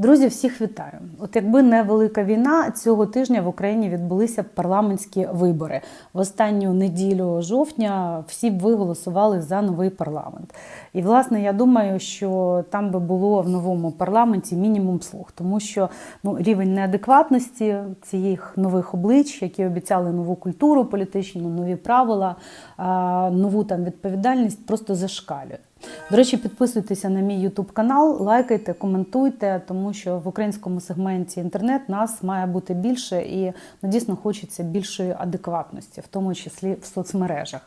Друзі, всіх вітаю! От якби не велика війна, цього тижня в Україні відбулися парламентські вибори. В останню неділю жовтня всі б ви голосували за новий парламент. І власне я думаю, що там би було в новому парламенті мінімум слух, тому що ну рівень неадекватності цих нових облич, які обіцяли нову культуру політичну, нові правила, нову там відповідальність, просто зашкалює. До речі, підписуйтеся на мій YouTube канал, лайкайте, коментуйте, тому що в українському сегменті інтернет нас має бути більше і ну, дійсно хочеться більшої адекватності, в тому числі в соцмережах.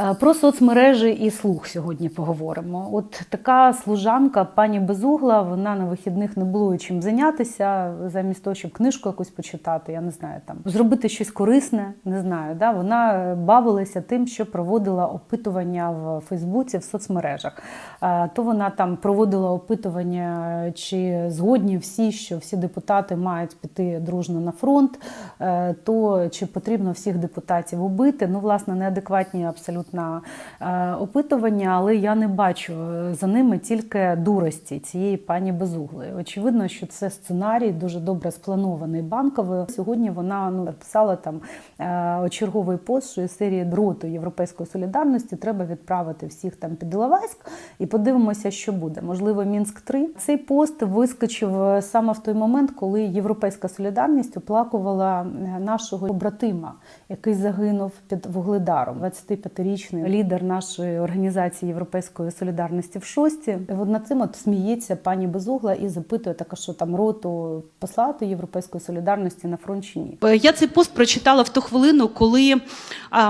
Е, Про соцмережі і слух сьогодні поговоримо. От така служанка, пані Безугла, вона на вихідних не було чим зайнятися, замість того, щоб книжку якусь почитати, я не знаю, там зробити щось корисне, не знаю. Да? Вона бавилася тим, що проводила опитування в Фейсбуці, в соцмережах. Е, То вона там проводила опитування, чи згодні всі, що всі депутати мають піти дружно на фронт, е, то чи потрібно всіх депутатів убити. Ну, власне, неадекватні абсолютно е, опитування, але я не бачу за ними тільки дурості цієї пані Безуглої. Очевидно, що це сценарій дуже добре спланований банковою. Сьогодні вона ну писала там е, черговий пост, що із серії дроту Європейської солідарності треба відправити всіх там під Іловайськ і подивимося, що буде. Можливо, мінськ 3 Цей пост вискочив е, саме в той момент, коли Європейська солідарність оплакувала е, нашого побратима, який загинув під Вугледаром. 25-річний лідер нашої організації Європейської солідарності в шості. От над цим от сміється пані Безугла і запитує, так а що там роту послати Європейської солідарності на фронт чи ні. Е, Я цей пост прочитала в ту хвилину, коли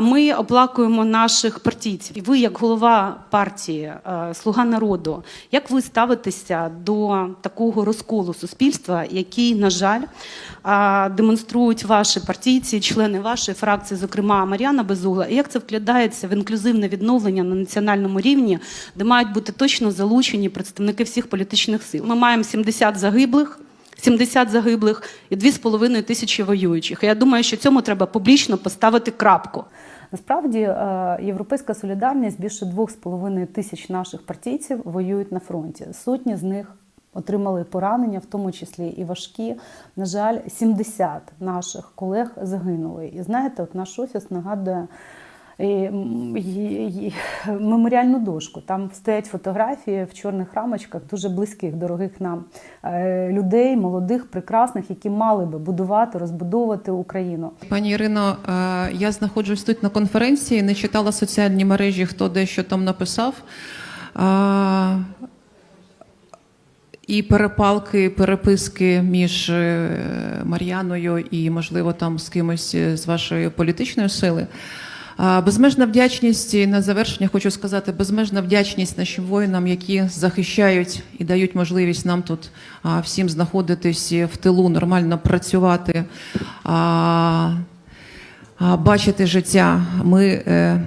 ми оплакуємо наших партійців. І ви, як голова партії е, Слуга народу, як ви ставитеся до такого розколу суспільства, який, на жаль, демонструють ваші партійці, члени вашої фракції, зокрема Мар'яна Безугла, і як це вкладається в інклюзивне відновлення на національному рівні, де мають бути точно залучені представники всіх політичних сил? Ми маємо 70 загиблих. 70 загиблих і 2,5 тисячі воюючих. Я думаю, що цьому треба публічно поставити крапку. Насправді е, європейська солідарність більше 2,5 тисяч наших партійців воюють на фронті. Сотні з них отримали поранення, в тому числі і важкі. На жаль, 70 наших колег загинули. І знаєте, от наш офіс нагадує. Меморіальну дошку. Там стоять фотографії в чорних рамочках дуже близьких, дорогих нам е, людей, молодих, прекрасних, які мали би будувати, розбудовувати Україну. Пані Ірино, е, я знаходжусь тут на конференції, не читала соціальні мережі, хто де що там написав. І перепалки, переписки між е, Мар'яною і, можливо, там з кимось з вашої політичної сили. Безмежна вдячність і на завершення хочу сказати, безмежна вдячність нашим воїнам, які захищають і дають можливість нам тут всім знаходитись в тилу, нормально працювати, бачити життя. Ми е,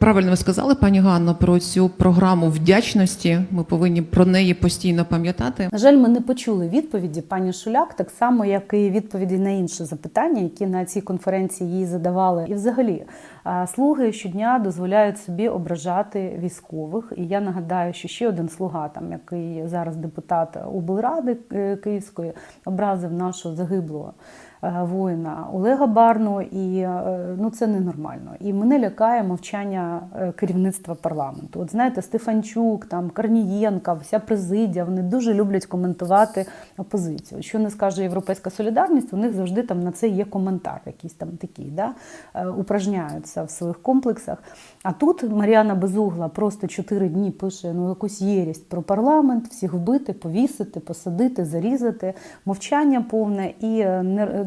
правильно ви сказали, пані Ганно, про цю програму вдячності. Ми повинні про неї постійно пам'ятати. На жаль, ми не почули відповіді пані Шуляк, так само як і відповіді на інші запитання, які на цій конференції їй задавали. І взагалі слуги щодня дозволяють собі ображати військових. І я нагадаю, що ще один слуга, там який зараз депутат облради е, Київської, образив нашого загиблого. Е, Воїна Олега Барну, і е, ну це ненормально. І мене лякає мовчання е, керівництва парламенту. От знаєте, Стефанчук, там Корнієнка, вся президія, вони дуже люблять коментувати опозицію. Що не скаже Європейська солідарність, у них завжди там на це є коментар, якийсь там такий, да? упражняються в своїх комплексах. А тут Мар'яна Безугла просто чотири дні пише ну якусь єрість про парламент, всіх вбити, повісити, посадити, зарізати, мовчання повне і не.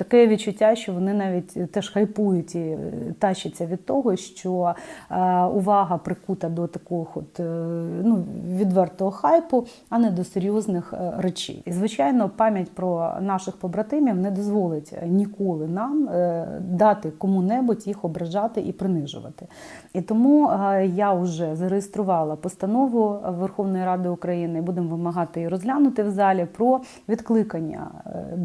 Таке відчуття, що вони навіть теж хайпують і е, тащаться від того, що е, увага прикута до такого от, е, ну, відвертого хайпу, а не до серйозних е, речей. І звичайно, пам'ять про наших побратимів не дозволить ніколи нам е, дати кому-небудь їх ображати і принижувати. І тому е, я вже зареєструвала постанову Верховної Ради України. Будемо вимагати її розглянути в залі про відкликання е,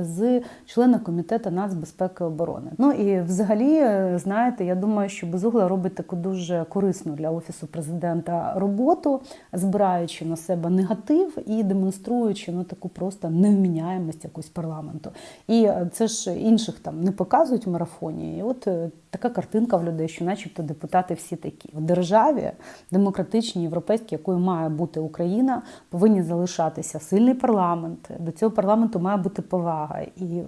з члена комітету нацбезпеки і оборони. Ну і взагалі, е, знаєте, я думаю, що Безугла робить таку дуже корисну для офісу президента роботу, збираючи на себе негатив і демонструючи ну таку просто невміняємость якусь парламенту. І е, це ж інших там не показують в марафоні. І от е, така картинка в людей, що, начебто, депутати всі такі в державі демократичній, європейській, якою має бути Україна, повинні залишатися сильний парламент. До цього парламенту має бути повага. І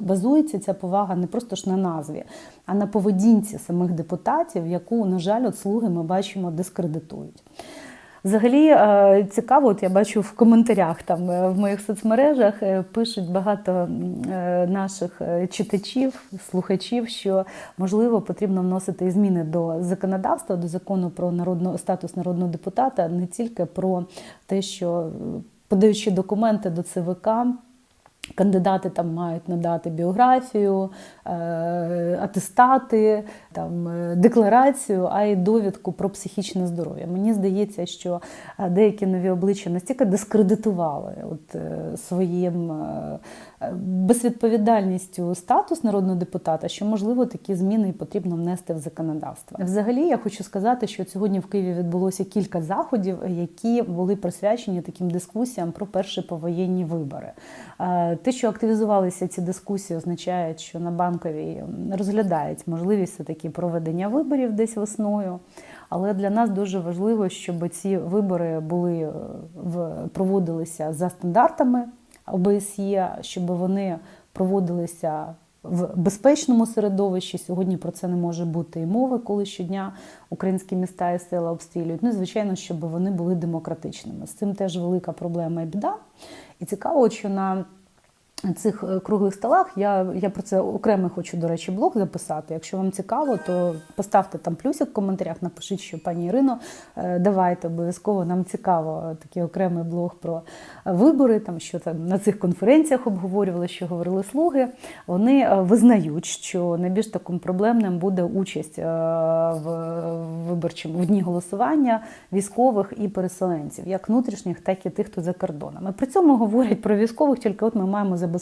базується ця повага не просто ж на назві, а на поведінці самих депутатів, яку, на жаль, от слуги ми бачимо дискредитують. Взагалі е, цікаво, от я бачу в коментарях там е, в моїх соцмережах е, пишуть багато наших читачів, слухачів, що можливо потрібно вносити зміни до законодавства, до закону про народного статус народного депутата, не тільки про те, що подаючи документи до ЦВК. Кандидати там мають надати біографію, е, атестати, там, е, декларацію, а й довідку про психічне здоров'я. Мені здається, що е, деякі нові обличчя настільки дискредитували от, своїм безвідповідальністю статус народного депутата, що можливо такі зміни і потрібно внести в законодавство. Взагалі, я хочу сказати, що сьогодні в Києві відбулося кілька заходів, які були присвячені таким дискусіям про перші повоєнні вибори. Те, що активізувалися ці дискусії, означає, що на банковій розглядають можливість все-таки проведення виборів десь весною. Але для нас дуже важливо, щоб ці вибори були е, проводилися за стандартами ОБСЄ, щоб вони проводилися в безпечному середовищі. Сьогодні про це не може бути і мови, коли щодня українські міста і села обстрілюють. Ну, і, звичайно, щоб вони були демократичними. З цим теж велика проблема і біда. І цікаво, що на цих е, круглих столах я, я про це окремий хочу, до речі, блог записати. Якщо вам цікаво, то поставте там плюсик в коментарях, напишіть, що пані Ірино, е, давайте обов'язково нам цікаво е, такий окремий блог про вибори, там що там на цих конференціях обговорювали, що говорили слуги. Вони визнають, що найбільш таким проблемним буде участь в виборчому в дні голосування військових і переселенців, як внутрішніх, так і тих, хто за кордонами. При цьому говорять про військових, тільки от ми маємо забезпечити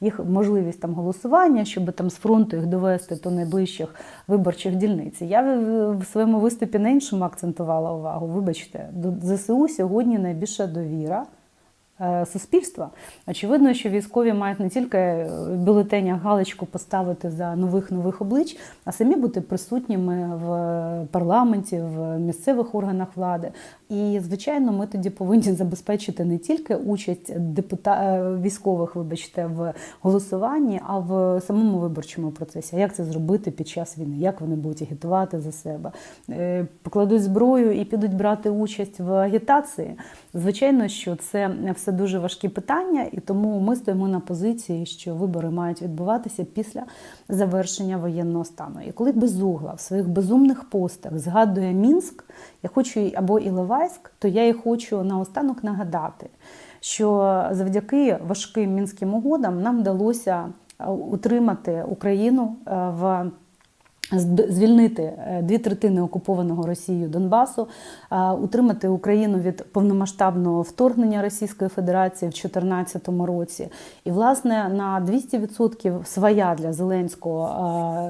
їх можливість там голосування, щоб там з фронту їх довести до найближчих виборчих дільниць. Я в- своєму виступі на іншому акцентувала увагу. Вибачте, до ЗСУ сьогодні найбільша довіра е, суспільства. Очевидно, що військові мають не тільки е, в бюлетенях галочку поставити за нових нових облич, а самі бути присутніми в парламенті, в місцевих органах влади. І звичайно, ми тоді повинні забезпечити не тільки участь депута... е, військових, вибачте, в голосуванні, а в самому виборчому процесі. Як це зробити під час війни? Як вони будуть агітувати за себе? Е, Покладуть зброю і підуть брати участь в агітації. Звичайно, що це все дуже важкі питання, і тому ми стоїмо на позиції, що вибори мають відбуватися після завершення воєнного стану. І коли Безугла в своїх безумних постах згадує Мінськ, я хочу або Іловайськ, то я і хочу наостанок нагадати, що завдяки важким мінським угодам нам вдалося е, утримати Україну е, в звільнити е, дві третини окупованого Росією Донбасу, утримати Україну від повномасштабного вторгнення Російської Федерації в 2014 році. І, власне, на 200% своя для Зеленського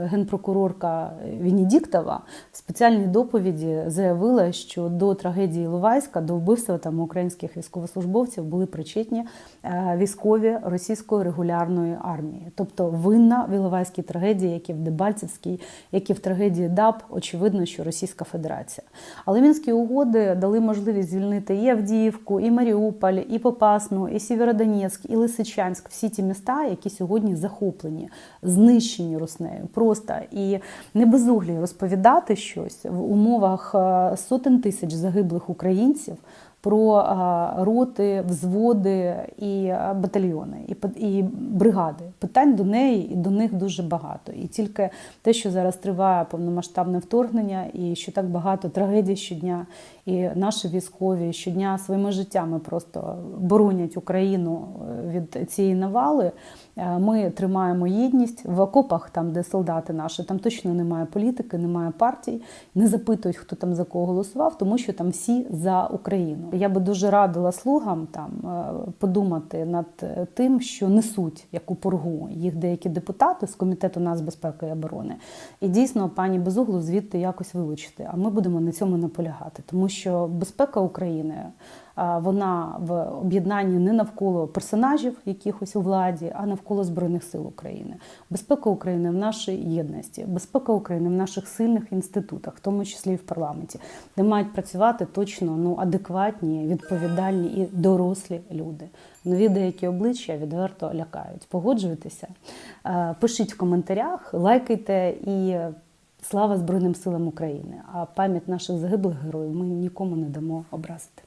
генпрокурорка Венедіктова в спеціальній доповіді заявила, що до трагедії Іловайська, до вбивства там українських військовослужбовців були причетні військові російської регулярної армії. Тобто винна в Іловайській трагедії, як і в Дебальцевській, як і в трагедії ДАБ, очевидно, що Російська Федерація. Але мінські угоди дали можливість звільнити і Авдіївку, і Маріуполь, і Попасну, і Сєвєродонецьк, і Лисичанськ всі ті міста, які сьогодні захоплені, знищені Руснею. Просто і не безуглі розповідати щось в умовах е, сотень тисяч загиблих українців. Про е, роти, взводи і е, батальйони, і, і бригади. Питань до неї і до них дуже багато. І тільки те, що зараз триває повномасштабне вторгнення, і що так багато трагедій щодня, і наші військові щодня своїми життями просто боронять Україну е, від цієї навали. Ми тримаємо єдність в окопах, там, де солдати наші, там точно немає політики, немає партій, не запитують, хто там за кого голосував, тому що там всі за Україну. Я би дуже радила слугам там е, подумати над е, тим, що несуть яку поргу їх деякі депутати з комітету нацбезпеки і оборони. І дійсно пані Безуглу звідти якось вилучити. А ми будемо на цьому наполягати, тому що безпека України. Вона в об'єднанні не навколо персонажів якихось у владі, а навколо збройних сил України. Безпека України в нашій єдності, безпека України в наших сильних інститутах, в тому числі і в парламенті, де мають працювати точно ну адекватні, відповідальні і дорослі люди. Нові деякі обличчя відверто лякають. Погоджуйтеся, Е, пишіть в коментарях, лайкайте і слава Збройним силам України. А пам'ять наших загиблих героїв ми нікому не дамо образити.